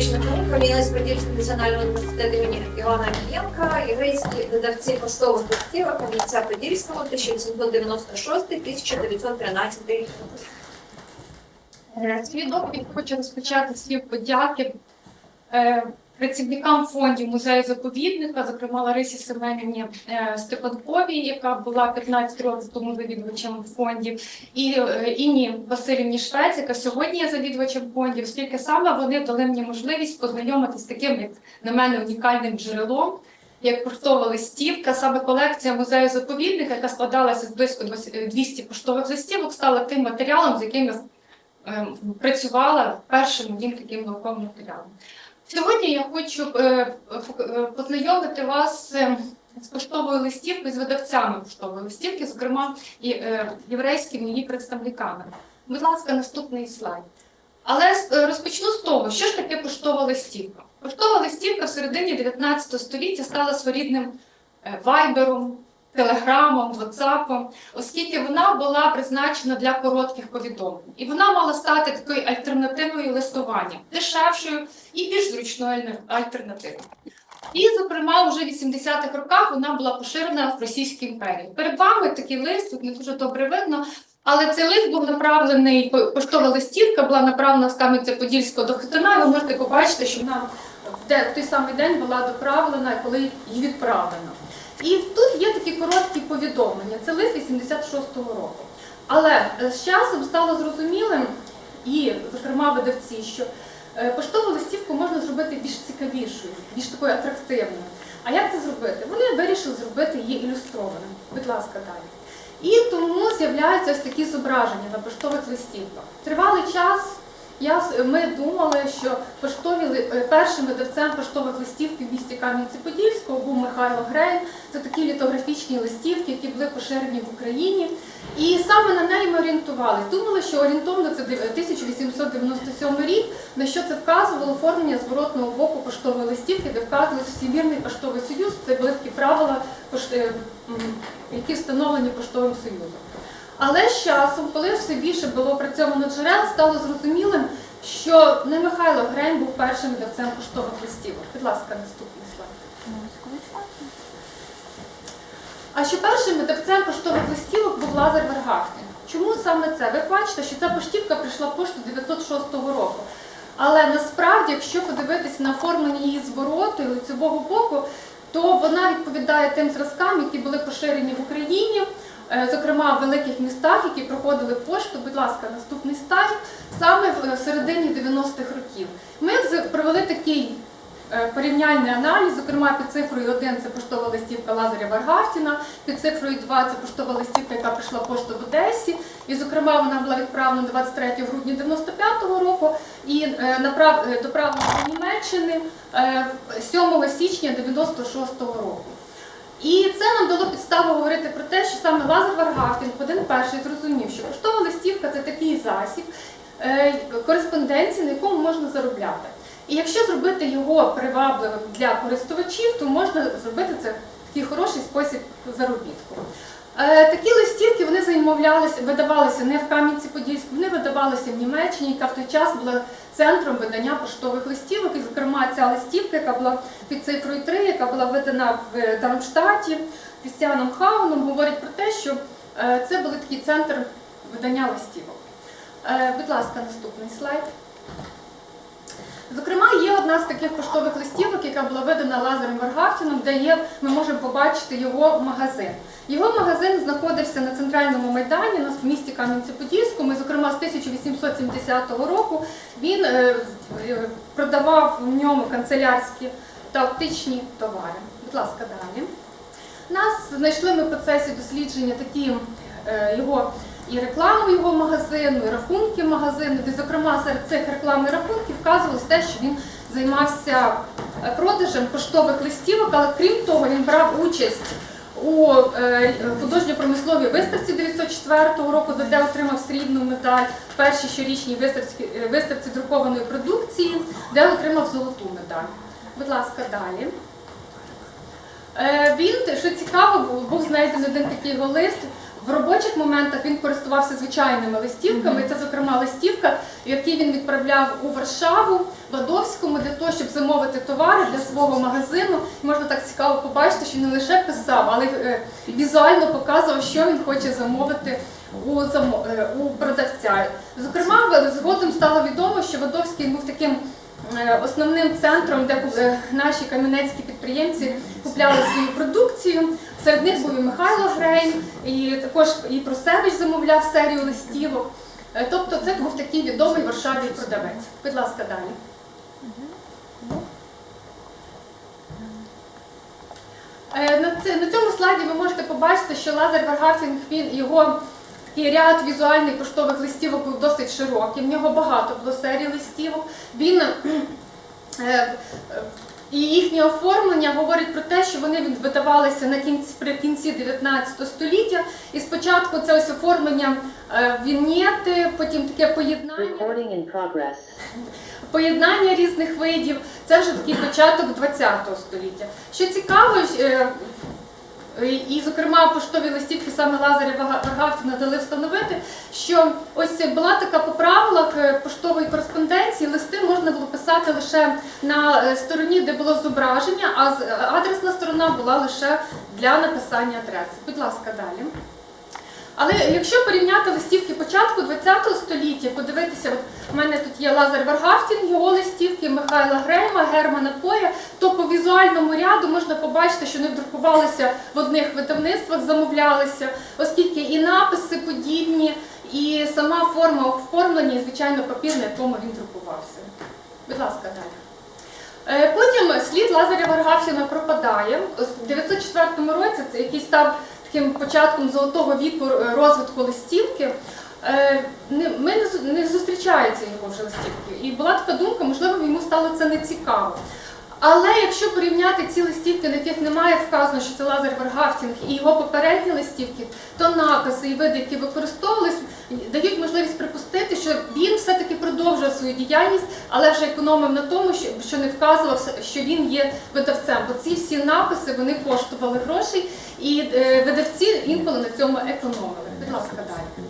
Баур, книга Кам'янець-Подільського національного університету імені Івана Кієнка, єврейські видавці поштових листів Кам'янця Подільського 1896-1913 рік. Е, Свій доповідь хочу розпочати слів подяки е, працівникам фондів музею заповідника, зокрема Ларисі Семенівні е, Степанковій, яка була 15 років тому завідувачем фондів, і е, Інні Васильівні Швець, яка сьогодні є завідувачем фондів, оскільки саме вони дали мені можливість познайомитися з таким, як на мене, унікальним джерелом. Як поштова листівка, саме колекція музею заповідника, яка складалася з близько 20 200 поштових листівок, стала тим матеріалом, з яким я е, працювала першим моїм таким науковим матеріалом. Сьогодні я хочу е, е, познайомити вас е, з поштовою листівкою, з видавцями поштової листівки, зокрема і е, єврейськими її представниками. Будь ласка, наступний слайд. Але розпочну з того, що ж таке поштова листівка. Поштова листівка в середині 19 століття стала своєрідним вайбером, телеграмом, ватсапом, оскільки вона була призначена для коротких повідомлень. І вона мала стати такою альтернативою листування, дешевшою і більш зручною альтернативою. І, зокрема, вже в 80-х роках вона була поширена в Російській імперії. Перед вами такий лист, тут не дуже добре видно, але цей лист був направлений, по- поштова листівка була направлена з Кам'янця-Подільського до Хитина, ви можете побачити, що вона в той самий день була доправлена, коли її відправлено. І тут є такі короткі повідомлення. Це лист 86-го року. Але е, з часом стало зрозумілим, і, зокрема, видавці, що е, поштову листівку можна зробити більш цікавішою, більш такою атрактивною. А як це зробити? Вони вирішили зробити її ілюстрованою. Будь ласка, далі. І тому з'являються ось такі зображення на поштових листівках. Тривалий час я, ми думали, що поштові, е, першим видавцем поштових листівки в місті Кам'янці-Подільського був Михайло Грейн. Це такі літографічні листівки, які були поширені в Україні. І саме на неї ми орієнтувалися. Думали, що орієнтовно це дев- 1897 рік, на що це вказувало оформлення зворотного боку поштової листівки, де вказувалось Всемірний поштовий союз. Це були такі правила, е, які встановлені поштовим союзом. Але з часом, коли все більше було опрацьовано джерел, стало зрозумілим, що не Михайло Грень був першим видавцем поштових листівок. Будь ласка, наступний слайд. А що першим видавцем поштових листівок був Лазар Вергахтін. Чому саме це? Ви бачите, що ця поштівка прийшла в пошту 906 року. Але насправді, якщо подивитися на оформлення її звороту і лицевого боку, то вона відповідає тим зразкам, які були поширені в Україні, зокрема в великих містах, які проходили пошту. Будь ласка, наступний слайд, саме в е, середині 90-х років. Ми провели такий е, порівняльний аналіз, зокрема під цифрою 1 це поштова листівка Лазаря Варгартіна, під цифрою 2 це поштова листівка, яка прийшла пошту в Одесі. І, зокрема, вона була відправлена 23 грудня 95-го року і е, направ... е, доправлена до Німеччини е, 7 січня 96-го року. І це нам дало підставу говорити про те, що саме Лазар Варгартін один перший зрозумів, що поштова листівка це такий засіб е, кореспонденції, на якому можна заробляти. І якщо зробити його привабливим для користувачів, то можна зробити це в такий хороший спосіб заробітку. Е, Такі листівки вони замовлялися, видавалися не в Кам'янці-Подільську, вони видавалися в Німеччині, яка в той час була центром видання поштових листівок. І, зокрема, ця листівка, яка була під цифрою 3, яка була видана в Дармштаті Крістіаном Хауном, говорить про те, що е, це був такий центр видання листівок. Е, Будь ласка, наступний слайд. Зокрема, є одна з таких поштових яка була видана Лазарем Варгартіном, де є, ми можемо побачити його магазин. Його магазин знаходився на центральному майдані на місті Кам'янці-Подільському. І, зокрема, з 1870 року він е, е, продавав в ньому канцелярські та оптичні товари. Будь ласка, далі. Нас знайшли ми в процесі дослідження такі е, його і рекламу його магазину, і рахунки магазину, де, зокрема, серед цих реклам і рахунків вказувалось те, що він займався продажем поштових листівок, але крім того, він брав участь у е, художньо-промисловій виставці 904 року, де отримав срібну медаль, першій щорічній виставці, е, виставці друкованої продукції, де отримав золоту медаль. Будь ласка, далі. Е, Він, що цікаво, був- знайдений один такий його лист В робочих моментах він користувався звичайними листівками. Це, зокрема, листівка, які він відправляв у Варшаву, Ладовському, для того, щоб замовити товари для свого магазину. Можна так цікаво побачити, що не лише писав, але й е, візуально показував, що він хоче замовити у, е, у продавця. Зокрема, згодом стало відомо, що Вадовський був таким е, основним центром, де наші кам'янецькі підприємці купляли свою продукцію. Серед них був і Михайло Грейн, і також і Просевич замовляв серію листівок. Е, Тобто це був такий відомий Варшаві продавець. Будь ласка, далі. Е, На, цьому слайді ви можете побачити, що Лазар Варгафінг, його такий ряд візуальних поштових листівок був досить широкий. В нього багато було серій листівок. Він е, і їхнє оформлення говорить про те, що вони видавалися на кінці при кінці 19 століття. І спочатку це ось оформлення е, вінєти, потім таке поєднання. Поєднання різних видів. Це вже такий початок 20 століття. Що цікаво, е, і, зокрема, поштові листівки саме Лазаря Вага- Варгавтіна дали встановити, що ось була така по правилах е, поштової кореспонденції, листи можна було писати лише на е, стороні, де було зображення, а е, адресна сторона була лише для написання адреси. Будь ласка, далі. Але якщо порівняти листівки початку ХХ століття, подивитися, у мене тут є Лазар Варгафтін, його листівки, Михайла Грейма, Германа Поя, то по візуальному ряду можна побачити, що вони друкувалися в одних видавництвах, замовлялися, оскільки і написи подібні, і сама форма оформлення, і, звичайно, папір, на якому він друкувався. Будь ласка, далі. Е, Потім слід Лазаря Варгавсіна пропадає. В 904 році, це який став таким початком золотого віку е, розвитку листівки. е, не- Ми не зустрічається не його вже листівки. І була така думка, можливо, йому стало це нецікаво. Але якщо порівняти ці листівки, на яких немає вказано, що це Лазар Варгавтінг, і його попередні листівки, то написи і види, які використовувались, дають можливість припустити, що він все-таки продовжував свою діяльність, але вже економив на тому, що, що не вказував, що він є видавцем. Бо ці всі написи вони коштували грошей, і е, видавці інколи на цьому економили. Будь ласка, далі.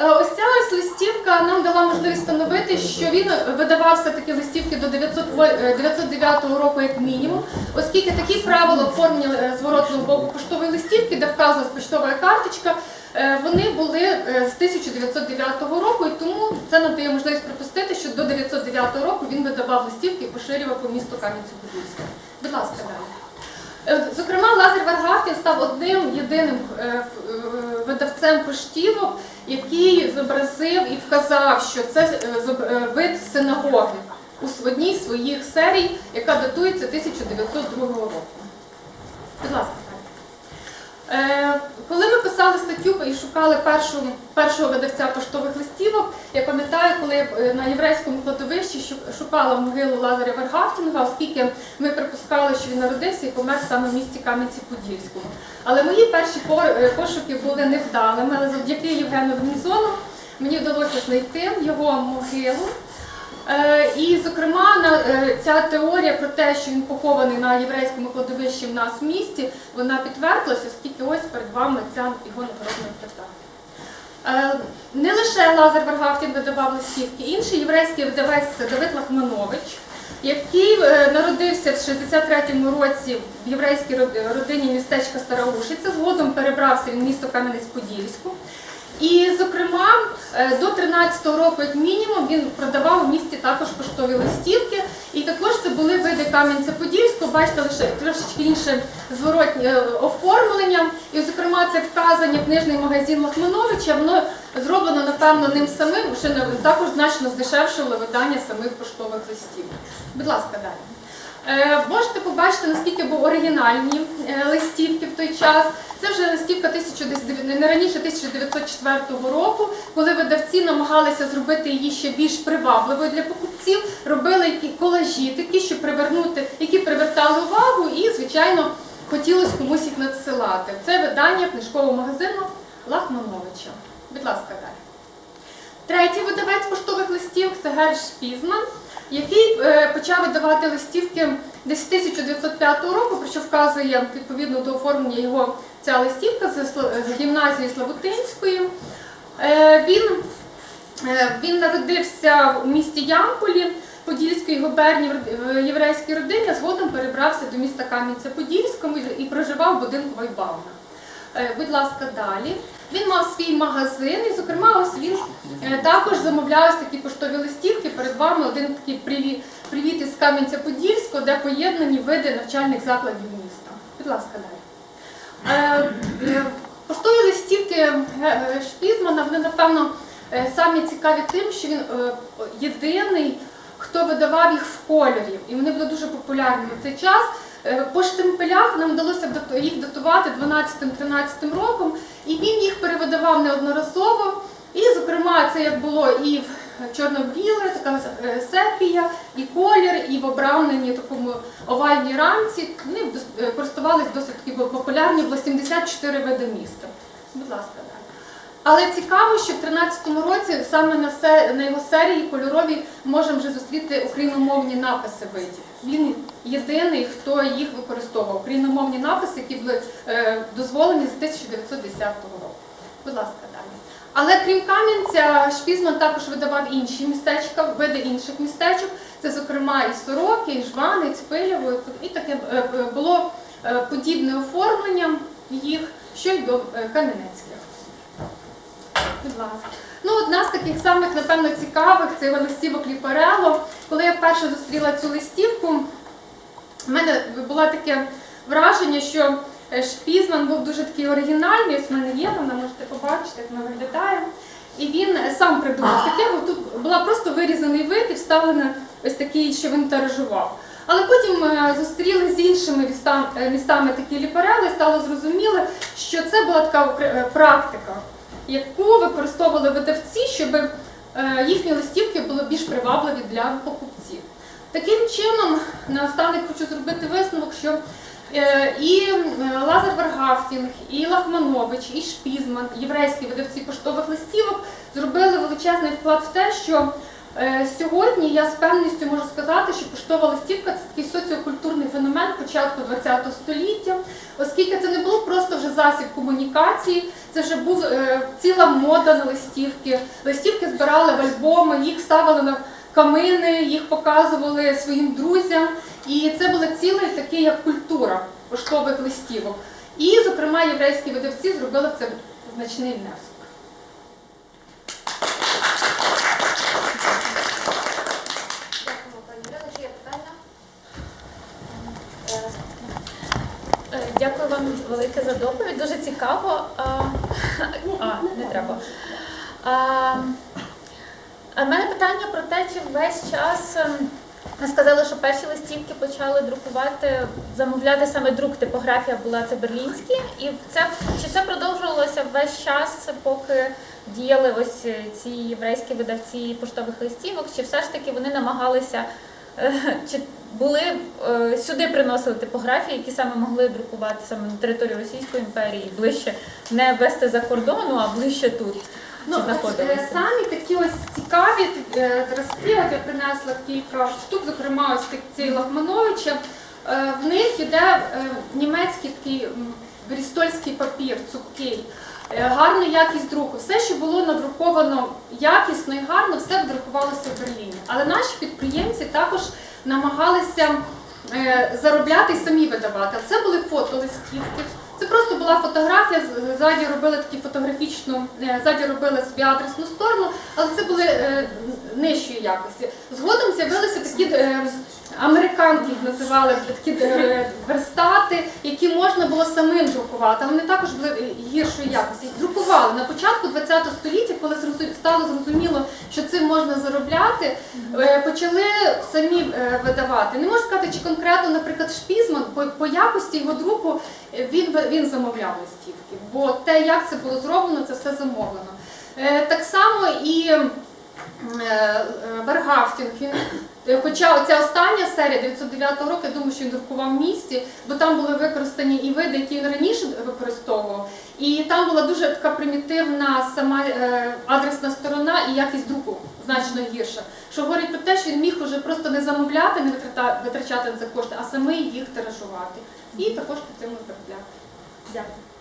Е, Ось ця листівка нам дала можливість встановити, що він видавався такі листівки до 900 во- е, 909 року як мінімум, оскільки такі правила оформлення е, зворотного боку поштової листівки, де вказана поштова карточка, е, вони були е, з 1909 року, і тому це нам дає можливість припустити, що до 909 року він видавав листівки і поширював по місту Кам'янці-Подільському. Будь ласка, далі. Е, Зокрема, Лазар Варгавтін став одним єдиним е, е, видавцем поштівок, який зобразив і вказав, що це е, е, вид синагоги у одній з своїх серій, яка датується 1902 року. Будь ласка. Е, Коли ми писали статтю і шукали першу, першого видавця поштових листівок, я пам'ятаю, коли е, на єврейському кладовищі шу- шукала могилу Лазаря Варгавтінга, оскільки ми припускали, що він народився і помер саме в місті Кам'янці-Подільському. Але мої перші е, пошуки були невдалими, але завдяки Євгену Венізону мені вдалося знайти його могилу. Е, І, зокрема, е, ця теорія про те, що він похований на єврейському кладовищі в нас в місті, вона підтвердилася, оскільки ось перед вами ця його надгробна плита. Е, Не лише Лазар Варгавтін видавав листівки, інший єврейський видавець Давид Лахманович, який народився в 63-му році в єврейській родині містечка Староушиця, згодом перебрався в місто Кам'янець-Подільську. І, зокрема, е, до 13-го року, як мінімум, він продавав у місті також поштові листівки. І також це були види Кам'янця-Подільського, бачите, лише трошечки інше зворотнє е, оформлення. І, зокрема, це вказання книжний магазин Лахмановича. Воно зроблено, напевно, ним самим, що також значно здешевшило видання самих поштових листів. Будь ласка, далі. Е, Можете побачити, наскільки були оригінальні е, листівки в той час. Це вже листівка 1900 не раніше 1904 року, коли видавці намагалися зробити її ще більш привабливою для покупців, робили які колажі такі, щоб привернути, які привертали увагу, і, звичайно, хотілося комусь їх надсилати. Це видання книжкового магазину Лахмановича. Будь ласка, далі. Третій видавець поштових листівок це Герш Пізман, який е, почав видавати листівки десь 1905 року, про що вказує відповідно до оформлення його ця листівка з, гімназії Славутинської. Е, Він, е, він народився у місті Ямполі Подільської губернії в єврейській родині, а згодом перебрався до міста Кам'янця-Подільському і проживав в будинку Вайбауна. Е, Будь ласка, далі. Він мав свій магазин, і, зокрема, ось він е, також замовляв такі поштові листівки. Перед вами один такий привіт, із Кам'янця-Подільського, де поєднані види навчальних закладів міста. Будь ласка, далі. Е, Поштові листівки Шпізмана, вони, напевно, самі цікаві тим, що він єдиний, хто видавав їх в кольорі. І вони були дуже популярні в цей час. Е, По штемпелях нам вдалося їх датувати 12-13 роком, і він їх перевидавав неодноразово. І, зокрема, це як було і в чорно-біле, така е, сепія, і колір, і в обрамленні такому овальній рамці. Вони е, досить таки популярні, було 74 види міста. Будь ласка, далі. Але цікаво, що в 13-му році саме на його серії кольорові можемо вже зустріти україномовні написи видів. Він єдиний, хто їх використовував. Україномовні написи, які були е, дозволені з 1910 року. Будь ласка, далі. Але крім Кам'янця, Шпізман також видавав інші містечка, види інших містечок. Це, зокрема, і Сороки, і Жвани, і Цпилєво, і таке е, е, було подібне оформлення їх, що й до Кам'янецьких. Будь ласка. Ну, одна з таких самих, напевно, цікавих це листівок Ліпарело. Коли я вперше зустріла цю листівку, в мене було таке враження, що е, Шпізман був дуже такий оригінальний. Ось в мене є, вона можете побачити, як вона виглядає. І він сам придумав таке, бо тут була просто вирізаний вид і вставлено ось такий, що він тиражував. Але потім е, зустріли з іншими містами, е, такі ліперели, стало зрозуміло, що це була така практика, яку використовували видавці, щоб е, їхні листівки були більш привабливі для покупців. Таким чином, наостанок хочу зробити висновок, що е, і е, Лазар Варгафтінг, і Лахманович, і Шпізман, єврейські видавці поштових листівок, зробили величезний вклад в те, що сьогодні я з певністю можу сказати, що поштова листівка це такий соціокультурний феномен початку ХХ століття, оскільки це не було просто вже засіб комунікації, це вже був е, ціла мода на листівки. Листівки збирали в альбоми, їх ставили на камини, їх показували своїм друзям. І це була ціла така як культура поштових листівок. І, зокрема, єврейські видавці зробили це значний внесок. Дякуємо, пані Ірина. Чи є питання? Е, Е, Дякую вам велике за доповідь. Дуже цікаво. А, а не треба. А, а мене питання про те, чи весь час ем, ви сказали, що перші листівки почали друкувати, замовляти саме друк, типографія була це берлінські, і це чи це продовжувалося весь час, поки діяли ось ці єврейські видавці поштових листівок, чи все ж таки вони намагалися Е, Чи були е, сюди приносили типографії, які саме могли друкувати саме на території Російської імперії, ближче не вести за кордону, а ближче тут Ну, е, самі такі ось цікаві е, зразки, от я принесла кілька штук, зокрема ось цей Лахмановича. В них іде е, німецький такий брістольський папір, цупкий, гарна якість друку. Все, що було надруковано якісно і гарно, все друкувалося в Берліні. Але наші підприємці також намагалися е, заробляти і самі видавати. Це були фотолистівки. Це просто була фотографія, ззаді робили такі фотографічну, е, ззаді робили собі адресну сторону, але це були е, нижчої якості. Згодом з'явилися такі їх називали такі е, верстати, які можна було самим друкувати. Вони також були гіршої якості. Друкували на початку ХХ століття, коли стало зрозуміло, що цим можна заробляти, е, почали самі е, видавати. Не можу сказати, чи конкретно, наприклад, Шпізман по, по якості його друку він, він замовляв листівки, бо те, як це було зроблено, це все замовлено. Так само і е, е, він Е, Хоча оця остання серія 909 року, я думаю, що він друкував в місті, бо там були використані і види, які він раніше використовував. І там була дуже така примітивна сама адресна сторона і якість друку значно гірша. Що говорить про те, що він міг уже просто не замовляти, не витрачати це кошти, а самий їх тиражувати. І також по цьому заробляти. Дякую.